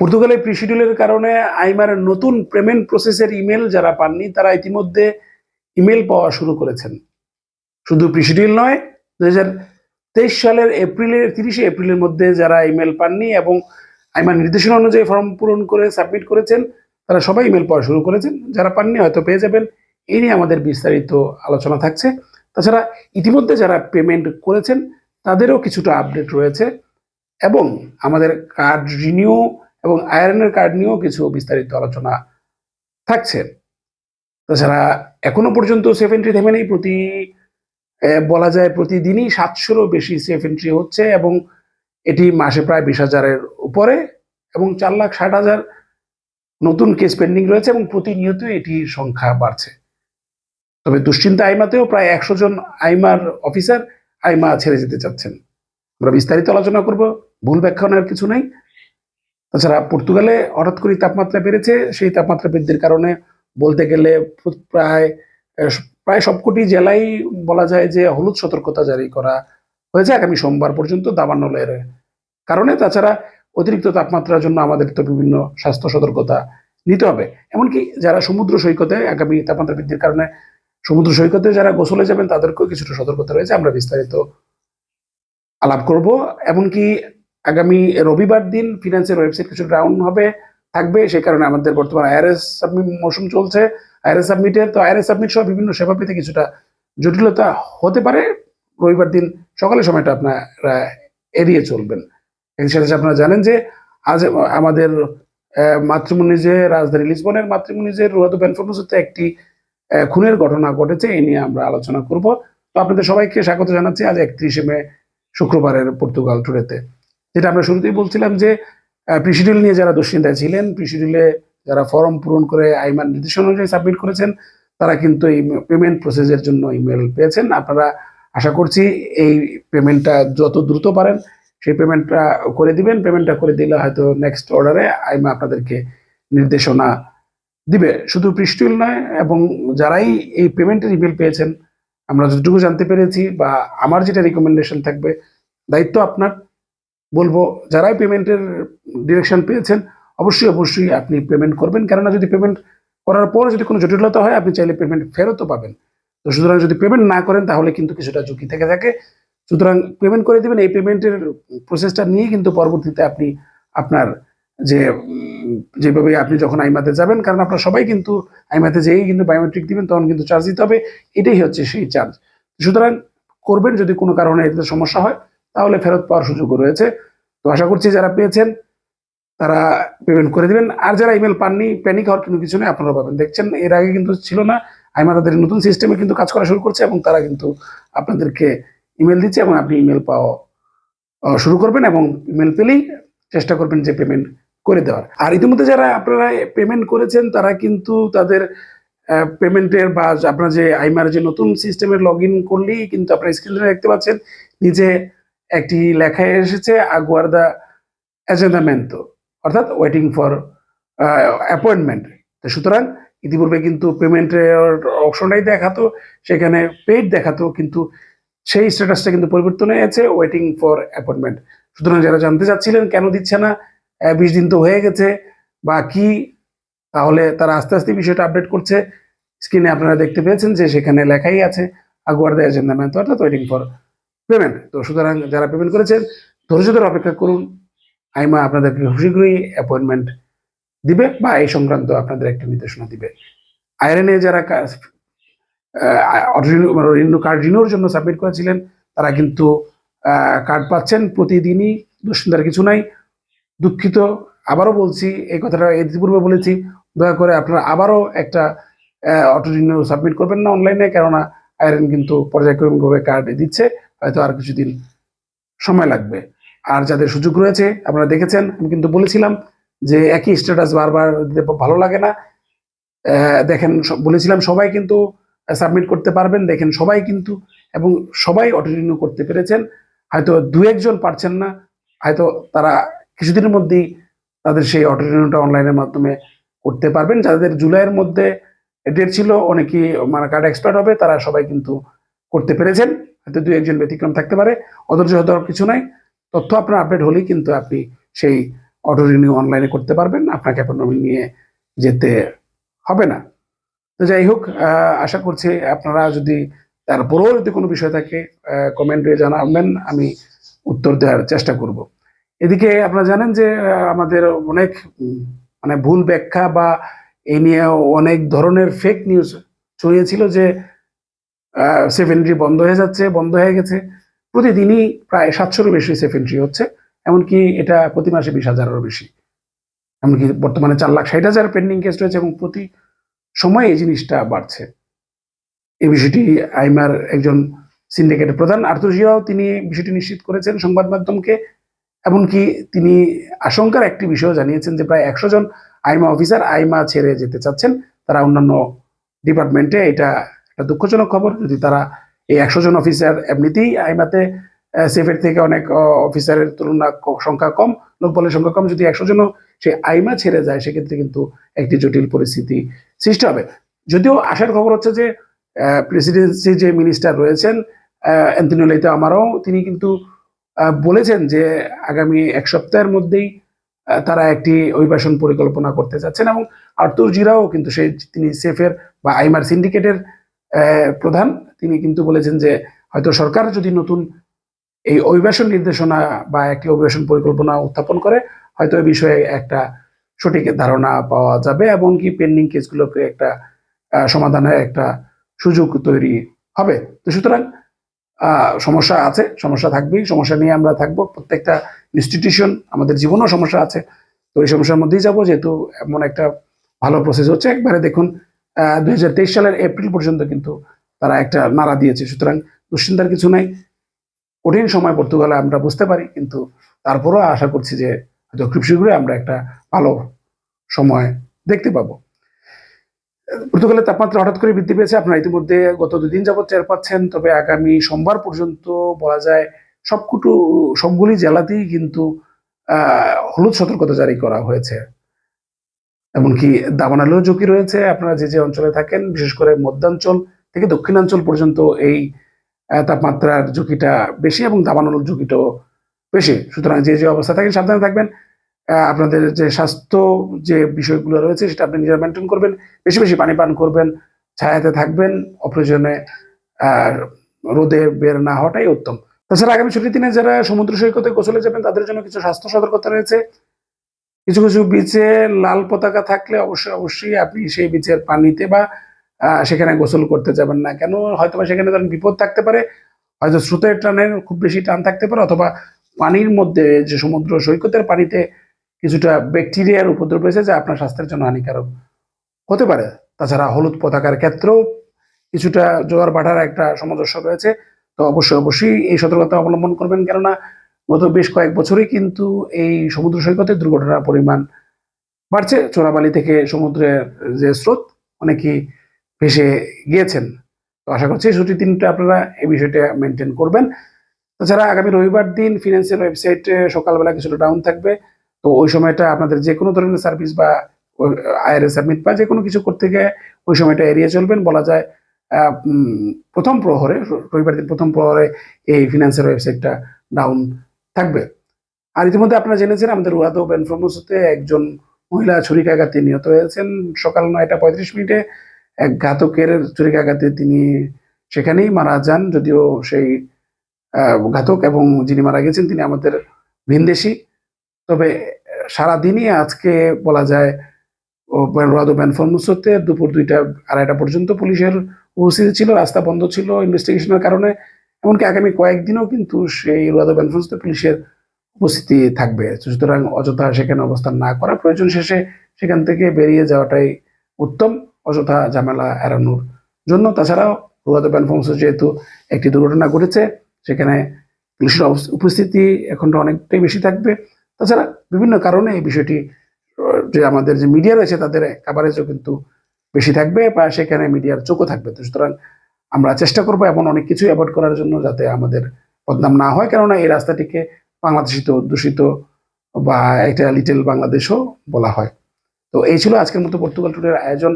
পর্তুগালে প্রিশিডিউলের কারণে আইমার নতুন পেমেন্ট প্রসেসের ইমেল যারা পাননি, তারা ইতিমধ্যে ইমেল পাওয়া শুরু করেছেন। শুধু প্রিশিডিউল নয় দু তেইশ সালের এপ্রিলের, তিরিশে এপ্রিলের মধ্যে যারা ইমেল পাননি এবং আইমার নির্দেশনা অনুযায়ী ফর্ম পূরণ করে সাবমিট করেছেন, তারা সবাই ইমেল পাওয়া শুরু করেছেন। যারা পাননি হয়তো পেয়ে যাবেন। এই নিয়ে আমাদের বিস্তারিত আলোচনা থাকছে। তাছাড়া ইতিমধ্যে যারা পেমেন্ট করেছেন, তাদেরও কিছুটা আপডেট রয়েছে এবং আমাদের কার্ড রিনিউ এবং আয়রনের কার্ড নিয়েও কিছু বিস্তারিত আলোচনা থাকছে। তাছাড়া এখনও পর্যন্ত সেফ এন্ট্রি থেমে নেই, প্রতি বলা যায় প্রতিদিনই সাতশোরও বেশি সেফ এন্ট্রি হচ্ছে এবং এটি মাসে প্রায় বিশ হাজারের উপরে এবং চার লাখ ষাট হাজার নতুন কেস পেন্ডিং রয়েছে এবং প্রতিনিয়ত এটির সংখ্যা বাড়ছে। তবে দুশ্চিন্তা আইমাতেও প্রায় একশো জন আইমার অফিসার আইমা ছেড়ে যেতে চাচ্ছেন। আমরা বিস্তারিত আলোচনা করব, ভুল ব্যাখ্যানের কিছু নাই। তাছাড়া পর্তুগালে হঠাৎ করে তাপমাত্রা বেড়েছে, সেই তাপমাত্রা বৃদ্ধির কারণে বলতে গেলে প্র- প্রায় প্রায় সবকটি জেলায় বলা যায় যে হলুদ সতর্কতা জারি করা হয়েছে আগামী সোমবার পর্যন্ত দাবানলের কারণে। তাছাড়া অতিরিক্ত তাপমাত্রার জন্য আমাদের তো বিভিন্ন স্বাস্থ্য সতর্কতা নিতে হবে। এমনকি যারা সমুদ্র সৈকতে আগামী তাপমাত্রা বৃদ্ধির কারণে সমুদ্র সৈকতে যারা গোসলে যাবেন, তাদেরকেও কিছুটা সতর্কতা রয়েছে। আমরা বিস্তারিত আলাপ করব। এমনকি আগামী রবিবার দিন ফিনান্সের ওয়েবসাইট কিছু ডাউন হবে থাকবে সেই কারণে আমাদের বর্তমান আইআরএস সাবমিট মৌসুম চলছে। আইআরএস সাবমিটে তো আইআরএস সাবমিট সহ বিভিন্ন সেবা পেতে কিছুটা জটিলতা হতে পারে। রবিবার দিন সকালের সময়টা আপনারা এড়িয়ে চলবেন। এর সাথে আপনারা জানেন যে আজ আমাদের আহ, মাতৃমুনিজে রাজধানী লিসবনের মাতৃমুনিজের রুহাদু বেনফোর্মসতে একটি খুনের ঘটনা ঘটেছে এই নিয়ে আমরা আলোচনা করব। তো আপনাদের সবাইকে স্বাগত জানাচ্ছি আজ একত্রিশে মে শুক্রবারের পর্তুগাল টুরেতে যেটা আমরা শুরুতেই বলছিলাম যে প্রিসিডিউল নিয়ে যারা দুশ্চিন্তায় ছিলেন প্রিসিডিউলে যারা ফর্ম পূরণ করে আইমান নির্দেশনা অনুযায়ী সাবমিট করেছেন, তারা কিন্তু এই পেমেন্ট প্রসেসের জন্য ইমেল পেয়েছেন। আপনারা আশা করছি এই পেমেন্টটা যত দ্রুত পারেন, সেই পেমেন্টটা করে দিবেন। পেমেন্টটা করে দিলে হয়তো নেক্সট অর্ডারে আইমা আপনাদেরকে নির্দেশনা দিবে। শুধু প্রিস্টুল নয়, এবং যারাই এই পেমেন্টের ইমেল পেয়েছেন, আমরা যতটুকু জানতে পেরেছি বা আমার যেটা রিকমেন্ডেশন থাকবে, দায়িত্ব আপনার। বলব, যারাই পেমেন্টের ডিরেকশন পেয়েছেন, অবশ্যই অবশ্যই আপনি পেমেন্ট করবেন। কেননা যদি পেমেন্ট করার পর যদি কোনো জটিলতা হয়, আপনি চাইলে পেমেন্ট ফেরতও পাবেন। তো সুতরাং যদি পেমেন্ট না করেন, তাহলে কিন্তু কিছুটা ঝুঁকি থেকে থাকে। সুতরাং পেমেন্ট করে দেবেন, এই পেমেন্টের প্রসেসটা নিয়ে কিন্তু পরবর্তীতে আপনি আপনার যে যেভাবে আপনি যখন আইমাতে যাবেন, কারণ আপনারা সবাই কিন্তু আইমাতে যেয়েই কিন্তু বায়োমেট্রিক দিবেন, তখন কিন্তু চার্জ দিতে হবে। এটাই হচ্ছে সেই চার্জ সুতরাং করবেন যদি কোনো কারণে এতে সমস্যা হয় তাহলে ফেরত পাওয়ার সুযোগও রয়েছে। তো আশা করছি যারা পেয়েছেন, তারা পেমেন্ট করে দিবেন। আর যারা ইমেল পাননি প্যানিক হওয়ার কোনো কিছু নেই আপনারা পাবেন। দেখছেন, এর আগে কিন্তু ছিল না। আইমা তাদের নতুন সিস্টেমে কিন্তু কাজ করা শুরু করছে এবং তারা কিন্তু আপনাদেরকে ইমেল দিচ্ছে এবং আপনি ইমেল পাওয়া শুরু করবেন এবং ইমেল পেলেই চেষ্টা করবেন যে পেমেন্ট করে দেওয়ার। আর ইতিমধ্যে যারা আপনারা পেমেন্ট করেছেন, তারা কিন্তু তাদের পেমেন্টের বা আপনার যে, আইমার যে নতুন সিস্টেমে লগ ইন করলেই কিন্তু আপনার স্ক্রিনে দেখতে পাচ্ছেন। নিচে একটি লেখায় এসেছে আগুয়ারদা অ্যাজেন্ডামেন্টো অর্থাৎ ওয়েটিং ফর অ্যাপয়েন্টমেন্ট তো সুতরাং ইতিপূর্বে কিন্তু পেমেন্টের অপশনটাই দেখাতো, সেখানে পেইড দেখাতো, কিন্তু সেই স্ট্যাটাসটা কিন্তু পরিবর্তন হয়েছে ওয়েটিং ফর অ্যাপয়েন্টমেন্ট সুতরাং যারা জানতে চাচ্ছিলেন কেন দিচ্ছে না বিশ দিন তো হয়ে গেছে, বা কি, তাহলে তারা আস্তে আস্তে বিষয়টা আপডেট করছে। স্ক্রিনে আপনারা দেখতে পেয়েছেন যে সেখানে লেখাই আছে আগুয়ারদা এজেন্ডামেন্ট অর্থাৎ ওয়েটিং ফর পেমেন্ট তো সুতরাং যারা পেমেন্ট করেছেন, ধৈর্য ধরে অপেক্ষা করুন। আইমা আপনাদেরকে শীঘ্রই অ্যাপয়েন্টমেন্ট দিবে বা এই সংক্রান্ত আপনাদের একটা নির্দেশনা দিবে। আইরনে যারা কার্ড রিনিউর জন্য সাবমিট করেছিলেন, তারা কিন্তু কার্ড পাচ্ছেন প্রতিদিনই, দুশ্চিন্তার কিছু নাই। দুঃখিত। আবারও বলছি, এই কথাটা ইতিপূর্বে বলেছি, দয়া করে আপনারা আবারও একটা অটো রিনিউ সাবমিট করবেন না অনলাইনে কেননা আয়রন কিন্তু পর্যায়ক্রমিকভাবে কার্ড দিচ্ছে। হয়তো আর কিছুদিন সময় লাগবে। আর যাদের সুযোগ রয়েছে, আপনারা দেখেছেন, আমি কিন্তু বলেছিলাম যে একই স্ট্যাটাস বারবার দিতে ভালো লাগে না। দেখেন বলেছিলাম সবাই কিন্তু সাবমিট করতে পারবেন, দেখেন সবাই কিন্তু, এবং সবাই অটো রিনিউ করতে পেরেছেন। হয়তো দু একজন পারছেন না, হয়তো তারা কিছুদিনের মধ্যেই তাদের সেই অটো রিনিউটা অনলাইনের মাধ্যমে করতে পারবেন। যাদের জুলাইয়ের মধ্যে ডেট ছিল, অনেকেই মানে কার্ড এক্সপায়ার হবে, তারা সবাই কিন্তু করতে পেরেছেন। হয়তো দু একজন ব্যতিক্রম থাকতে পারে। অধৈর্য হতে কিছু নাই। তথ্য আপনার আপডেট হলেই কিন্তু আপনি সেই অটো রিনিউ অনলাইনে করতে পারবেন। আপনাকে অ্যাপয়েন্টমেন্ট নিয়ে যেতে হবে না। তো যাই হোক আশা করছি আপনারা যদি তারপরেও যদি কোনো বিষয় থাকে কমেন্টে জানাবেন, আমি উত্তর দেওয়ার চেষ্টা করব। এদিকে আপনারা জানেন যে আমাদের অনেক মানে ভুল ব্যাখ্যা বা এই নিয়ে অনেক ধরনের ফেক নিউজ ছড়িয়েছিল যে সেফ এন্ট্রি বন্ধ হয়ে যাচ্ছে, বন্ধ হয়ে গেছে। প্রতিদিনই প্রায় সাতশোরও বেশি সেফ এন্ট্রি হচ্ছে, এমনকি এটা প্রতি মাসে বিশ হাজারেরও বেশি। এমনকি বর্তমানে চার লাখ ষাট হাজার পেন্ডিং কেস রয়েছে এবং প্রতি সময় এই জিনিসটা বাড়ছে। এই বিষয়টি আইমার একজন সিন্ডিকেটের প্রধান আর্থুর জিয়াও তিনি বিষয়টি নিশ্চিত করেছেন সংবাদ মাধ্যমকে, এমনকি তিনি আশঙ্কার একটি বিষয় জানিয়েছেন যে প্রায় একশো জন আইমা অফিসার আইমা ছেড়ে যেতে চাচ্ছেন। তারা অন্যান্য ডিপার্টমেন্টে এটা দুঃখজনক খবর, যদি তারা এই একশো জন অফিসার এমনিতেই আইমাতে সেফের থেকে অনেক অফিসারের তুলনা সংখ্যা কম, লোকবলের সংখ্যা কম, যদি একশো জন সে আইমা ছেড়ে যায়, সেক্ষেত্রে কিন্তু একটি জটিল পরিস্থিতি সৃষ্টি হবে। যদিও আসার খবর হচ্ছে যে প্রেসিডেন্সি যে মিনিস্টার রয়েছেন অ্যান্টনি লাইতে আমারও তিনি কিন্তু বলেছেন যে আগামী এক সপ্তাহের মধ্যেই তারা একটি অভিবাসন পরিকল্পনা করতে যাচ্ছেন এবং আর্তুর জিরাও কিন্তু সেই, তিনি সেফের বা আইমার সিন্ডিকেটের প্রধান। তিনি কিন্তু বলেছেন যে, হয়তো সরকার যদি নতুন এই অভিবাসন নির্দেশনা বা একটি অভিবাসন পরিকল্পনা উত্থাপন করে, হয়তো এ বিষয়ে একটা সঠিক ধারণা পাওয়া যাবে এবং কি পেন্ডিং কেসগুলোকে একটা সমাধানের একটা সুযোগ তৈরি হবে। তো সুতরাং সমস্যা আছে, সমস্যা থাকবেই, সমস্যা নিয়ে আমরা থাকব। প্রত্যেকটা ইনস্টিটিউশন আমাদের জীবনেও সমস্যা আছে। তো এই সমস্যার মধ্যেই যাব, যেহেতু এমন একটা ভালো প্রসেস হচ্ছে। একবারে দেখুন দুই হাজার তেইশ সালের এপ্রিল পর্যন্ত কিন্তু তারা একটা নাড়া দিয়েছে। সুতরাং দুশ্চিন্তার কিছু নাই। কঠিন সময় পর্তুগালে আমরা বুঝতে পারি, কিন্তু তারপরেও আশা করছি যে হয়তো খুব শীঘ্রই আমরা একটা ভালো সময় দেখতে পাবো। পর্তুগালের তাপমাত্রা হঠাৎ করে বৃদ্ধি পেয়েছে। আপনারা ইতিমধ্যে গত দুদিন যাবত টের পাচ্ছেন, তবে আগামী সোমবার পর্যন্ত বলা যায় সবকুটু সবগুলি জেলাতেই কিন্তু হলুদ সতর্কতা জারি করা হয়েছে। এমনকি দাবানালেও ঝুঁকি রয়েছে। আপনারা যে যে অঞ্চলে থাকেন, বিশেষ করে মধ্যাঞ্চল থেকে দক্ষিণাঞ্চল পর্যন্ত এই তাপমাত্রার ঝুঁকিটা বেশি এবং দাবানলের ঝুঁকিটাও বেশি। সুতরাং যে যে অবস্থা থাকেন, সাবধানে থাকবেন। আপনাদের যে স্বাস্থ্য যে বিষয়গুলো রয়েছে, সেটা আপনি নিজেরা মেনটেন করবেন। বেশি বেশি পানি পান করবেন, ছায়াতে থাকবেন। অপ্রয়োজনে রোদে বের না হওয়াটাই উত্তম। তাছাড়া আগামী ছুটির দিনে যারা সমুদ্র সৈকতে গোসলে যাবেন, তাদের জন্য কিছু স্বাস্থ্য সতর্কতা রয়েছে। কিছু কিছু বিচে লাল পতাকা থাকলে অবশ্যই অবশ্যই আপনি সেই বিচের পানিতে বা সেখানে গোসল করতে যাবেন না। কেন? হয়তো বা সেখানে ধরেন বিপদ থাকতে পারে, হয়তো স্রোতের টানের খুব বেশি টান থাকতে পারে, অথবা পানির মধ্যে যে সমুদ্র সৈকতের পানিতে কিছুটা ব্যাকটেরিয়ার উপদ্রব রয়েছে, যা আপনার স্বাস্থ্যের জন্য হানিকারক হতে পারে। তাছাড়া হলুদ পতাকার ক্ষেত্রেও কিছুটা জোয়ার ভাটার একটা সামঞ্জস্য রয়েছে। তো অবশ্যই অবশ্যই এই সতর্কতা অবলম্বন করবেন। কেননা গত বেশ কয়েক বছরই কিন্তু এই সমুদ্র সৈকতে দুর্ঘটনার পরিমাণ বাড়ছে। চোরাবালি থেকে সমুদ্রের যে স্রোত, অনেকেই ভেসে গিয়েছেন। তো আশা করছি ছুটির দিনটা আপনারা এই বিষয়টা মেনটেন করবেন। তাছাড়া আগামী রবিবার দিন ফিনান্সিয়াল ওয়েবসাইটে সকালবেলা কিছুটা ডাউন থাকবে। তো ওই সময়টা আপনাদের যে কোনো ধরনের সার্ভিস বা আইআরএস সাবমিট বা যে কোনো কিছু করতে গিয়ে ওই সময়টা এড়িয়ে চলবেন। বলা যায় প্রথম প্রহরে, রবিবার দিন প্রথম প্রহরে এই ফিনান্সিয়াল ওয়েবসাইটটা ডাউন থাকবে। আর ইতিমধ্যে আপনারা জেনেছেন আমাদের রুয়াদো বেনফ্রমোসতে একজন মহিলা ছুরিকাঘাতে নিহত হয়েছেন। সকাল নয়টা পঁয়ত্রিশ মিনিটে এক ঘাতকের ছুরিকাঘাতে তিনি সেখানেই মারা যান। যদিও সেই ঘাতক এবং যিনি মারা গেছেন তিনি আমাদের ভিনদেশি। তবে সারাদিনই আজকে বলা যায় ও রাদো বেনফরমুসতে দুপুর দুইটা, আড়াইটা পর্যন্ত পুলিশের উপস্থিতি ছিল, রাস্তা বন্ধ ছিল ইনভেস্টিগেশনের কারণে। এমনকি আগামী কয়েকদিনও কিন্তু সেই রাদো বেনফরমুসতে পুলিশের উপস্থিতি থাকবে। সুতরাং অযথা সেখানে অবস্থান না করা প্রয়োজন শেষে সেখান থেকে বেরিয়ে যাওয়াটাই উত্তম, অযথা ঝামেলা এড়ানোর জন্য। তাছাড়াও রুয়াদো বেনফরমুসে যেহেতু একটি দুর্ঘটনা ঘটেছে, সেখানে পুলিশের উপস্থিতি এখন অনেকটাই বেশি থাকবে। তাছাড়া বিভিন্ন কারণে এই বিষয়টি, যে আমাদের যে মিডিয়া রয়েছে তাদের কাভারেজও কিন্তু বেশি থাকবে বা সেখানে মিডিয়ার চোখও থাকবে। সুতরাং আমরা চেষ্টা করব এমন অনেক কিছু অ্যাভয়েড করার জন্য যাতে আমাদের বদনাম না হয়। কেননা এই রাস্তাটিকে বাংলাদেশিত, দূষিত বা এটা লিটেল বাংলাদেশও বলা হয়। তো এই ছিল আজকের মতো পর্তুগাল টুরের আয়োজন।